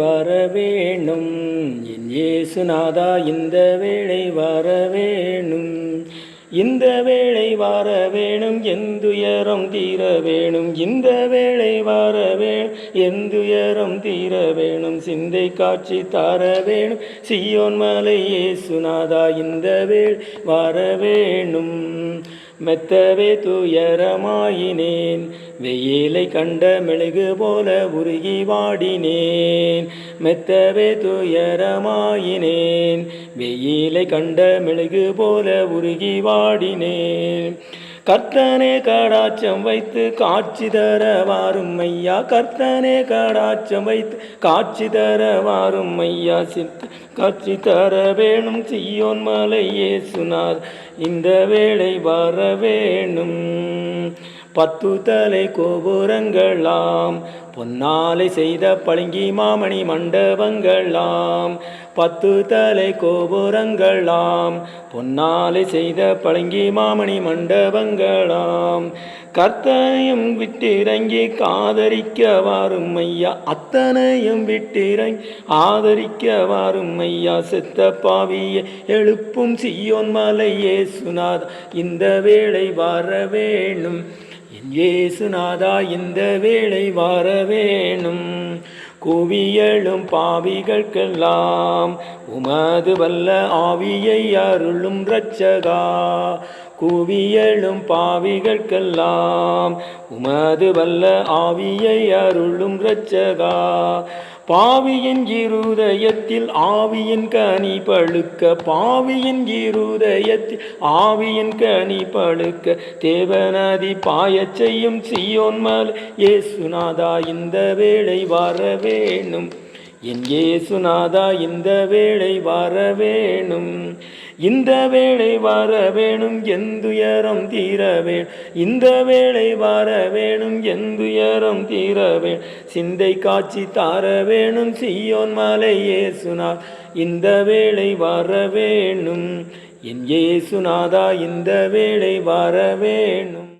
வர வேணும் என் இயேசுநாதா இந்த வேளை வர வேணும் இந்த வேளை வர வேணும் எந்துயரம் தீர வேணும் இந்த வேளை வர வேணும் எந்துயரம் தீர வேணும் சிந்தை காட்சி தர வேணும் சியோன் மலை இயேசுநாதா இந்த வேள் வர வேணும் மெத்தவே துயரமாயினேன். வெயிலை கண்ட மெழுகு போல உருகி வாடினேன். மெத்தவே துயரமாயினேன். வெயிலை கண்ட மெழுகு போல உருகி வாடினேன். கர்த்தனே கடாச்சம் வைத்து காட்சி தர வாரும் ஐயா. கர்த்தனே கடாச்சம் வைத்து காட்சி தர வாரும் ஐயா. சித்த காட்சி தர வேணும் சியோன் மலை இயேசுநாத் இந்த வேளை வர வேணும். பத்து தலை கோபுரங்களாம். பொன்னாலை செய்த பழுங்கி மாமணி மண்டபங்களாம். பத்து தலை கோபுரங்களாம். பொன்னாலை செய்த பழங்கி மாமணி மண்டபங்களாம். கர்த்தனையும் விட்டிறங்கி காதரிக்க வாரும் ஐயா. அத்தனையும் விட்டிறங்கி ஆதரிக்க வாரும் ஐயா. செத்த பாவியை எழுப்பும் சியோன் மலை இயேசுநாதா இந்த வேளை வர வேணும். என் இயேசுநாதா இந்த வேளை வர வேணும். குவியலும் பாவிகளுக்கெல்லாம் உமது வல்ல ஆவியை அருளும் இரட்சகா. குவியலும் பாவிகளுக்கெல்லாம் உமது வல்ல ஆவியை அருளும் இரட்சகா. பாவியின் இருதயத்தில் ஆவியின் கனி பழுக்க பாவியின் இருதயத்தில் ஆவியின் கனி பழுக்க தேவநதி பாயச் செய்யும் சியோன்மல் ஏசுநாதா இந்த வேளை வர வேணும் என் ஏசுநாதா இந்த வேளை வர வேணும் இந்த வேளை வர வேணும் எந்துயரம் தீர இந்த வேளை வர வேணும் எந்துயரம் தீர சிந்தை காட்சி தார வேணும் சியோன் மலை இயேசுநாத் இந்த வேளை வர வேணும் என் ஏசுநாதா இந்த வேளை வர வேணும்.